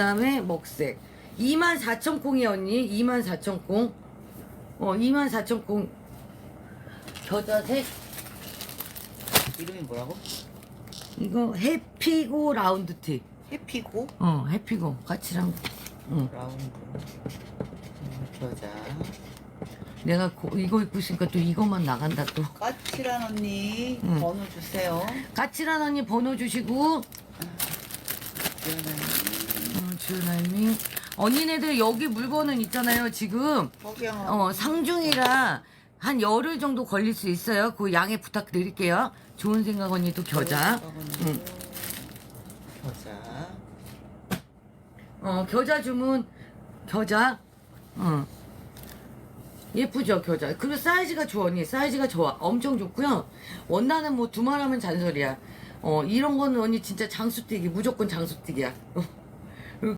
그다음에 먹색. 24,000 콩이 언니. 24,000 콩. 어 24,000 콩. 겨자색. 이름이 뭐라고? 이거 해피고 라운드 티. 해피고? 어 해피고. 까칠한 응. 라운드. 음, 겨자. 내가 고- 이거 입고 있으니까 또 이것만 나간다 또. 까칠한 언니 응. 번호 주세요. 까칠한 언니 번호 주시고. 지연아 어, 주연아님 언니네들 여기 물건은 있잖아요 지금 어, 상중이라 한 열흘 정도 걸릴 수 있어요. 그 양해 부탁드릴게요. 좋은 생각 언니도 겨자. 응. 겨자 어, 겨자 주문 겨자. 어. 예쁘죠, 겨자. 그리고 사이즈가 좋아, 언니. 사이즈가 좋아. 엄청 좋고요. 원단은 뭐 두말하면 잔소리야. 어, 이런 거는 언니 진짜 장수뛰기. 무조건 장수뛰기야. 어.